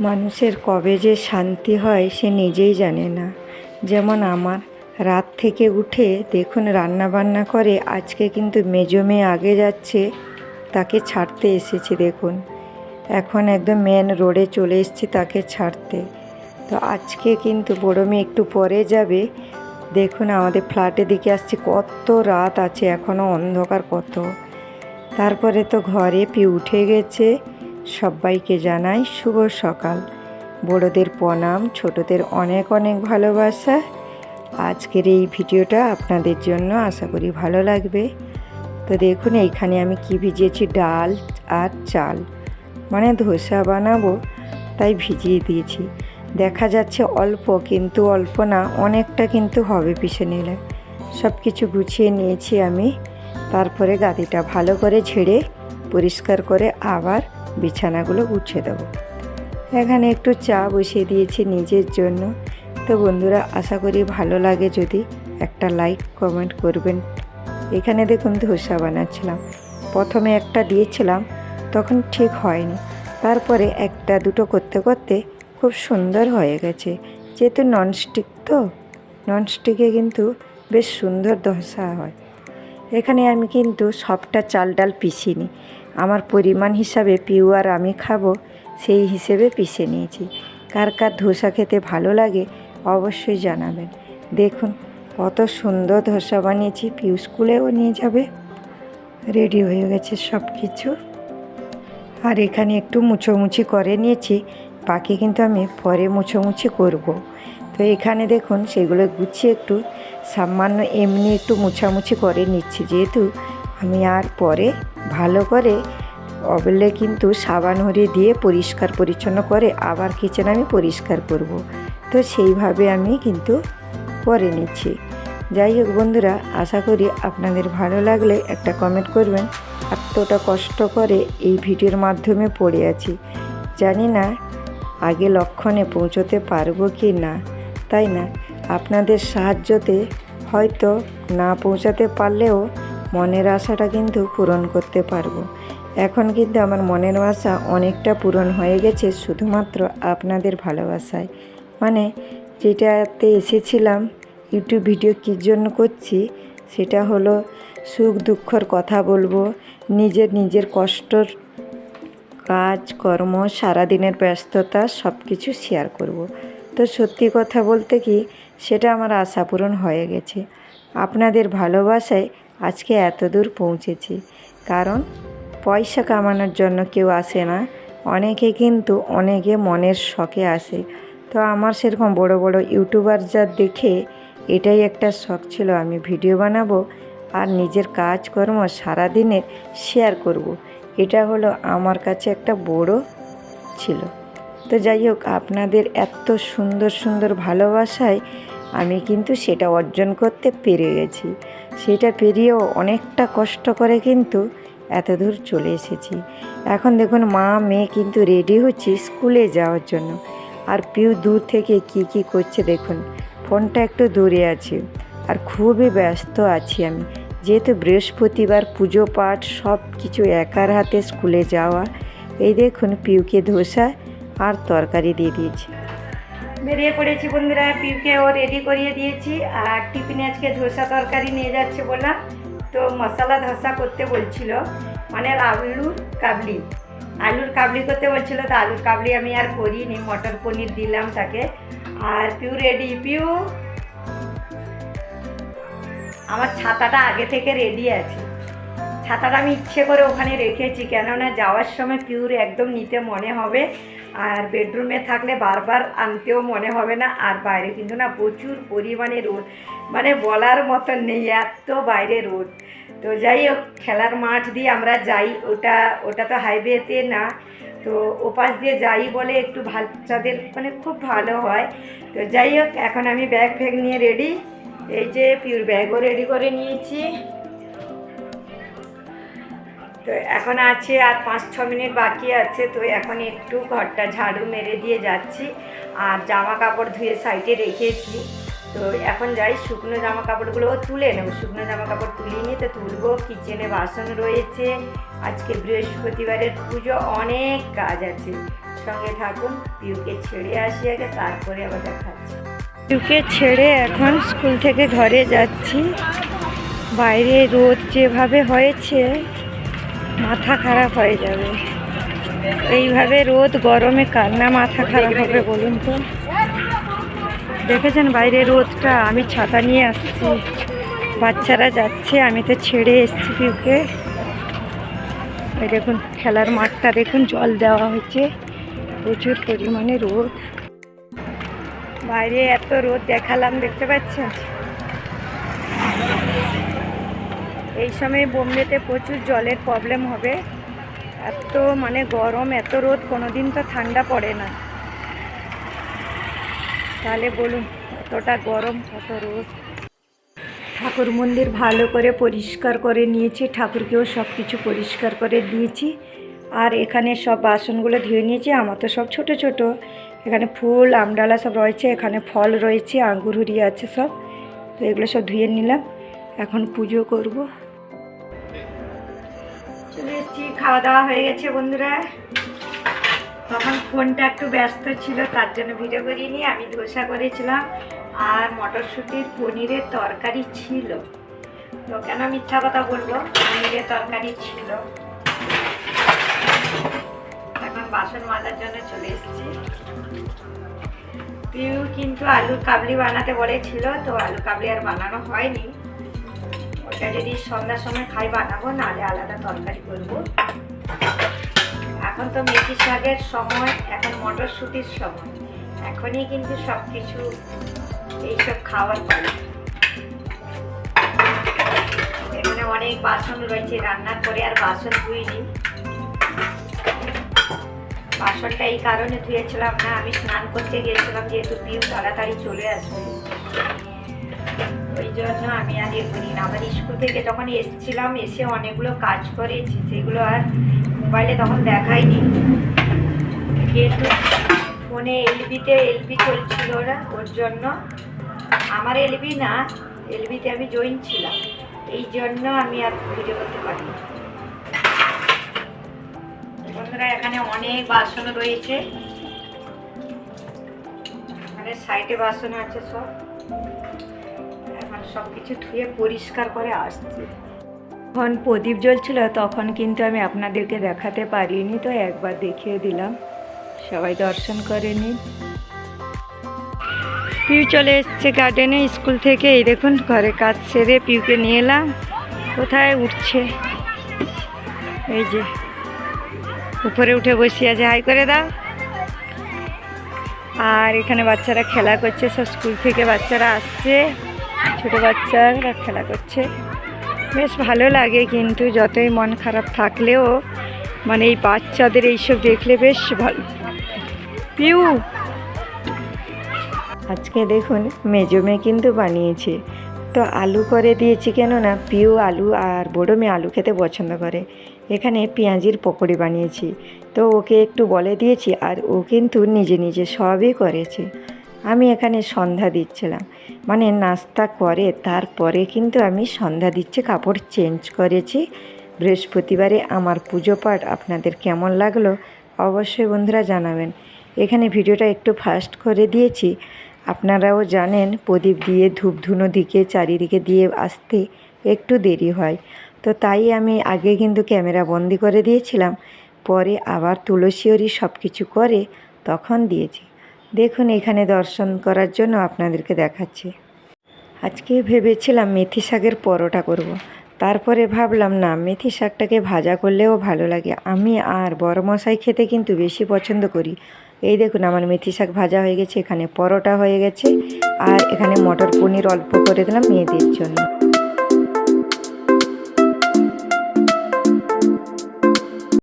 মানুষের কবে যে শান্তি হয় সে নিজেই জানে না। যেমন আমার, রাত থেকে উঠে দেখুন রান্না বান্না করে আজকে কিন্তু মেজো মেয়ে আগে যাচ্ছে, তাকে ছাড়তে এসেছি দেখুন। এখন একদম মেন রোডে চলে এসেছি তাকে ছাড়তে। তো আজকে কিন্তু বড় মেয়ে একটু পরে যাবে। দেখুন আমাদের ফ্ল্যাটের দিকে আসছে, কত রাত আছে এখনও অন্ধকার কত। তারপরে তো ঘরে পি উঠে গেছে। সবাইকে জানাই শুভ সকাল। বড়দের প্রণাম, ছোটদের অনেক অনেক ভালোবাসা। আজকের এই ভিডিওটা আপনাদের জন্য আশা করি ভালো লাগবে। তো দেখুন, এইখানে আমি কি ভিজিয়েছি, ডাল আর চাল। মানে ধোসা বানাবো, তাই ভিজিয়ে দিয়েছি। দেখা যাচ্ছে অল্প, কিন্তু অল্প না, অনেকটা কিন্তু হবে পিষে নিলে। সব কিছু গুছিয়ে নিয়েছি আমি। তারপরে গাদিটা ভালো করে ঝেড়ে পরিষ্কার করে আবার বিছানাগুলো গুছিয়ে দেবো। এখানে একটু চা বসিয়ে দিয়েছি নিজের জন্য। তো বন্ধুরা, আশা করি ভালো লাগে যদি একটা লাইক, কমেন্ট করবেন। এখানে দেখুন ধোসা বানাচ্ছিলাম। প্রথমে একটা দিয়েছিলাম, তখন ঠিক হয়নি। তারপরে একটা দুটো করতে করতে খুব সুন্দর হয়ে গেছে। যেহেতু ননস্টিক তো ননস্টিকে কিন্তু বেশ সুন্দর ধসা হয়। এখানে আমি কিন্তু সবটা চাল ডাল পিসিনি আমার পরিমাণ হিসাবে পিউ আর আমি খাব, সেই হিসেবে পিষে নিয়েছি। কার কার ধোসা খেতে ভালো লাগে অবশ্যই জানাবেন। দেখুন, কত সুন্দর ধোসা বানিয়েছি, পিউ স্কুলেও নিয়ে যাবে। রেডি হয়ে গেছে সব কিছু আর এখানে একটু মুছোমুছি করে নিয়েছি, বাকি কিন্তু আমি পরে মুছোমুছি করব। তো এখানে দেখুন, সেগুলো গুছিয়ে একটু সামান্য এমনি একটু মুছামুছি করে নিচ্ছি, যেহেতু আমি আর পরে ভালো করে অবেলে কিন্তু সাবান হরে দিয়ে পরিষ্কার পরিচ্ছন্ন করে আবার কিচেন আমি পরিষ্কার করব। তো সেইভাবে আমি কিন্তু করে নিচ্ছি। যাই হোক বন্ধুরা, আশা করি আপনাদের ভালো লাগলে একটা কমেন্ট করবেন। এতটা কষ্ট করে এই ভিডিওর মাধ্যমে পড়ে আছি। জানি না আগে লক্ষণে পৌঁছতে পারব কি না, তাই না? আপনাদের সাহায্যতে হয়তো না পৌঁছাতে পারলেও মনের আশাটা কিন্তু পূরণ করতে পারব। এখন কিন্তু আমার মনের আশা অনেকটা পূরণ হয়ে গেছে শুধুমাত্র আপনাদের ভালোবাসায়। মানে যেটাতে এসেছিলাম ইউটিউব ভিডিও কী জন্য করছি, সেটা হলো সুখ দুঃখর কথা বলব, নিজের নিজের কষ্টর কাজ, কর্ম, সারাদিনের ব্যস্ততা সব কিছু শেয়ার করব। তো সত্যি কথা বলতে কি, সেটা আমার আশা পূরণ হয়ে গেছে। আপনাদের ভালোবাসায় আজকে এত দূর পৌঁছেছি। কারণ পয়সা কামানোর জন্য কেউ আসে না। অনেকে কিন্তু অনেকে মনের শখে আসে। তো আমার সেরকম বড় বড় ইউটিউবার যা দেখে এটাই একটা শখ ছিল আমি ভিডিও বানাবো আর নিজের কাজকর্ম সারাদিনের শেয়ার করব। এটা হলো আমার কাছে একটা বড় ছিল। তো যাই হোক, আপনাদের এত সুন্দর সুন্দর ভালোবাসায় আমি কিন্তু সেটা অর্জন করতে পেরে গেছি। সেটা পেরিয়েও অনেকটা কষ্ট করে কিন্তু এত দূর চলে এসেছি। এখন দেখুন, মা, মেয়ে কিন্তু রেডি হচ্ছে স্কুলে যাওয়ার জন্য। আর পিউ দূর থেকে কি কি করছে দেখুন, ফোনটা একটু দূরে আছে। আর খুবই ব্যস্ত আছি আমি। যেহেতু বৃহস্পতিবার পুজো পাঠ সব কিছু একার হাতে স্কুলে যাওয়া, এই দেখুন পিউকে ধোসা আর তরকারি দিয়ে দিয়েছি। বেরিয়ে পড়েছি বন্ধুরা পিউকে ও রেডি করিয়ে দিয়েছি আর টিফিনে আজকে ধোসা তরকারি নিয়ে যাচ্ছে বললাম। তো মশলা ধসা করতে বলছিল মানে আলুর কাবলি। আলুর কাবলি করতে বলছিল, তো আলুর কাবলি আমি আর করিনি, মটর পনির দিলাম তাকে। আর পিউ রেডি, পিউ। আমার ছাতাটা আগে থেকে রেডি আছে। ছাতাটা আমি ইচ্ছে করে ওখানে রেখেছি, কেননা যাওয়ার সময় পিউর একদম নিতে মনে হবে। আর বেডরুমে থাকলে বারবার আনতেও মনে হবে না, আর বাইরে কিন্তু না প্রচুর পরিমাণে রোদ। মানে বলার মতন নেই, এত বাইরে রোদ। তো যাই হোক, খেলার মাঠ দিয়ে আমরা যাই, ওটা ওটা তো হাইওয়েতে না। তো ওপাশ দিয়ে যাই বলে একটু বাচ্চাদের মানে খুব ভালো হয়। তো যাই হোক, এখন আমি ব্যাগ ফ্যাগ নিয়ে রেডি এই যে পিউর ব্যাগও রেডি করে নিয়েছি। তো এখন আছে আর পাঁচ, ছ মিনিট বাকি আছে, তো এখন একটু ঘরটা ঝাড়ু মেরে দিয়ে যাচ্ছি। আর জামা কাপড় ধুয়ে সাইডে রেখেছি। তো এখন যাই, শুকনো জামা কাপড়গুলো তুলে নেব। শুকনো জামা কাপড় তুলিয়ে নিয়ে তো তুলবো। কিচেনে বাসন রয়েছে। আজকে বৃহস্পতিবারের পুজো, অনেক কাজ আছে। সঙ্গে থাকুন, পিউকে ছেড়ে আসি আগে, তারপরে আবার দেখাচ্ছি। পিউকে ছেড়ে এখন স্কুল থেকে ঘরে যাচ্ছি। বাইরে রোদ যেভাবে হয়েছে মাথা খারাপ হয়ে যাবে। এইভাবে রোদ, গরমে কান্না, মাথা খারাপ হবে বলুন তো? দেখেছেন বাইরে রোদটা? আমি ছাতা নিয়ে আসছি। বাচ্চারা যাচ্ছে, আমি তো ছেড়ে এসছি পিউকে এই দেখুন, খেলার মাঠটা দেখুন, জল দেওয়া হয়েছে। প্রচুর পরিমাণে রোদ। বাইরে এত রোদ দেখালাম, দেখতে পাচ্ছেন? এই সময় বোম্বেতে প্রচুর জলের প্রবলেম হবে। এত মানে গরম, এত রোদ, কোনোদিন তো ঠান্ডা পড়ে না। তাহলে বলুন কতটা গরম কত রোদ। ঠাকুর মন্দির ভালো করে পরিষ্কার করে নিয়েছি, ঠাকুরকেও সব কিছু পরিষ্কার করে দিয়েছি। আর এখানে সব বাসনগুলো ধুয়ে নিয়েছি, আমার তো সব ছোট ছোট। এখানে ফুল, আমডালা সব রয়েছে, এখানে ফল রয়েছে, আঙ্গুর হুড়িয়ে আছে সব। তো এগুলো সব ধুয়ে নিলাম। এখন পুজো করব। চলে এসেছি, খাওয়া দাওয়া হয়ে গেছে বন্ধুরা। তখন ফোনটা একটু ব্যস্ত ছিল, তার জন্য ভিডিও করিনি, আমি ধোসা করেছিলাম। আর মটরশুঁটির পনিরের তরকারি ছিল। তো কেন মিথ্যা কথা বলব? পনিরের তরকারি ছিল। এখন বাসন মাজার জন্য চলে এসেছি। পিউ কিন্তু আলুর কাবলি বানাতে বলেছিল, তো আলু কাবলি আর বানানো হয়নি। ওটা যদি সন্ধ্যার সময় খাই বানাবো, নাহলে আলাদা তরকারি করব। এখন তো মেথি শাকের সময়, এখন মটরশুঁটির সময়। এখনই কিন্তু সব কিছু এইসব খাওয়ার পালা এখানে অনেক বাসন রয়েছে, রান্না করে আর বাসন ধুইনি। বাসনটা এই কারণে ধুয়েছিলাম না, আমি স্নান করতে গিয়েছিলাম, যেহেতু পিউ তাড়াতাড়ি চলে আসবে। জন্য আমি আর ইয়ে করি না আমার স্কুল থেকে যখন এসেছিলাম, এসে অনেকগুলো কাজ করেছি। সেগুলো আর মোবাইলে তখন দেখাইনি। যেহেতু ফোনে এলবিতে এলবি চলছিল ওরা, ওর জন্য। আমার এলবি না এলবিতে আমি জয়েন ছিলাম। এই জন্য আমি আর ভিডিও করতে পারিনি। বন্ধুরা, এখানে অনেক বাসন রয়েছে। এখানে সাইডে বাসন আছে সব। সব কিছু ধুয়ে পরিষ্কার করে আসছি। যখন প্রদীপ জ্বলছিল তখন কিন্তু আমি আপনাদেরকে দেখাতে পারিনি, তো একবার দেখিয়ে দিলাম। সবাই দর্শন করে নিন। পিউ চলে এসছে গার্ডেনে স্কুল থেকে। এই দেখুন, ঘরে কাজ সেরে পিউকে নিয়ে এলাম। কোথায় উঠছে? এই যে, উপরে উঠে বসে আছে। হাই করে দাও। আর এখানে বাচ্চারা খেলা করছে, সব স্কুল থেকে বাচ্চারা আসছে। ছোট বাচ্চারা খেলা করছে। বেশ ভালো লাগে কিন্তু যতই মন খারাপ থাকলেও মানে এই বাচ্চাদের এইসব দেখলে বেশ ভালো পিউ! আজকে দেখুন, মেজো মেয়ে কিন্তু বানিয়েছে। তো আলু করে দিয়েছি কেন না? পিউ আলু আর বড়ো মেয়ে আলু খেতে পছন্দ করে। এখানে পেঁয়াজির পকোড়ি বানিয়েছি। তো ওকে একটু বলে দিয়েছি আর ও কিন্তু নিজে নিজে সবই করেছে। আমি এখানে সন্ধ্যা দিচ্ছিলাম। মানে নাস্তা করে, তারপরে কিন্তু আমি সন্ধ্যা দিচ্ছি, কাপড় চেঞ্জ করেছি। বৃহস্পতিবারে আমার পুজো পাঠ, আপনাদের কেমন লাগল অবশ্যই বন্ধুরা জানাবেন। এখানে ভিডিওটা একটু ফাস্ট করে দিয়েছি। আপনারাও জানেন, প্রদীপ দিয়ে ধূপ ধুনো দিকে, চারিদিকে দিয়ে আসতে একটু দেরি হয়। তো তাই আমি আগে কিন্তু ক্যামেরা বন্দি করে দিয়েছিলাম। পরে আবার তুলসীয়রি সব কিছু করে তখন দিয়েছি। দেখুন, এখানে দর্শন করার জন্য আপনাদেরকে দেখাচ্ছি। আজকে ভেবেছিলাম মেথি শাকের পরোটা করব। তারপরে ভাবলাম, না, মেথি শাকটাকে ভাজা করলেও ভালো লাগে। আমি আর বড় মশাই খেতে কিন্তু বেশি পছন্দ করি। এই দেখুন, আমার মেথি শাক ভাজা হয়ে গেছে, এখানে পরোটা হয়ে গেছে, আর এখানে মটর পনির অল্প করে দিলাম মেয়েদের জন্য।